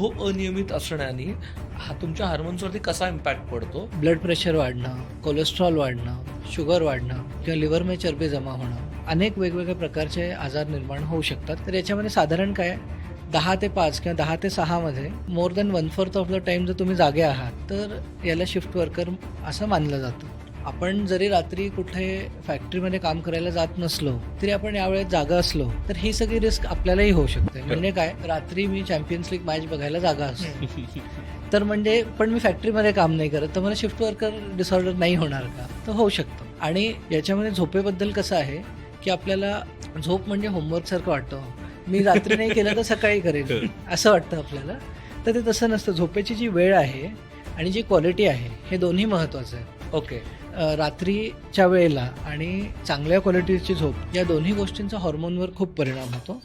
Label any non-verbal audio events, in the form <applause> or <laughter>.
झोप अनियमित असण्याने हा तुमच्या हार्मोन्सवरती कसा इम्पॅक्ट पडतो? ब्लड प्रेशर वाढणं कोलेस्ट्रॉल वाढणं शुगर वाढणं किंवा लिव्हरमध्ये चरबी जमा होणं अनेक वेगवेगळ्या प्रकारचे आजार निर्माण होऊ शकतात. तर याच्यामध्ये साधारण काय दहा ते पाच किंवा दहा ते सहामध्ये more than one fourth of the time जर तुम्ही जागे आहात तर याला शिफ्ट वर्कर असं मानलं जातं. आपण जरी रात्री कुठे फॅक्टरीमध्ये काम करायला जात नसलो तरी आपण यावेळेस जागा असलो तर ही सगळी रिस्क आपल्यालाही होऊ शकते. म्हणजे काय? रात्री मी चॅम्पियन्स लीग मॅच बघायला जागा असतो <laughs> तर म्हणजे पण मी फॅक्टरीमध्ये काम नाही करत तर मला शिफ्ट वर्कर डिसऑर्डर नाही होणार का? तर होऊ शकतं. आणि याच्यामध्ये झोपेबद्दल कसं आहे की आपल्याला झोप म्हणजे होमवर्क सारखं वाटतं. मी रात्री नाही केलं तर सकाळी करेन. <laughs> असं वाटतं आपल्याला. तर ते तसं नसतं. झोपेची जी वेळ आहे आणि जी क्वालिटी आहे हे दोन्ही महत्त्वाचं आहे. ओके रात्रीच्या वेळेला आणि चांगल्या क्वालिटीची झोप या दोन्ही गोष्टींचा हॉर्मोनवर खूप परिणाम होतो.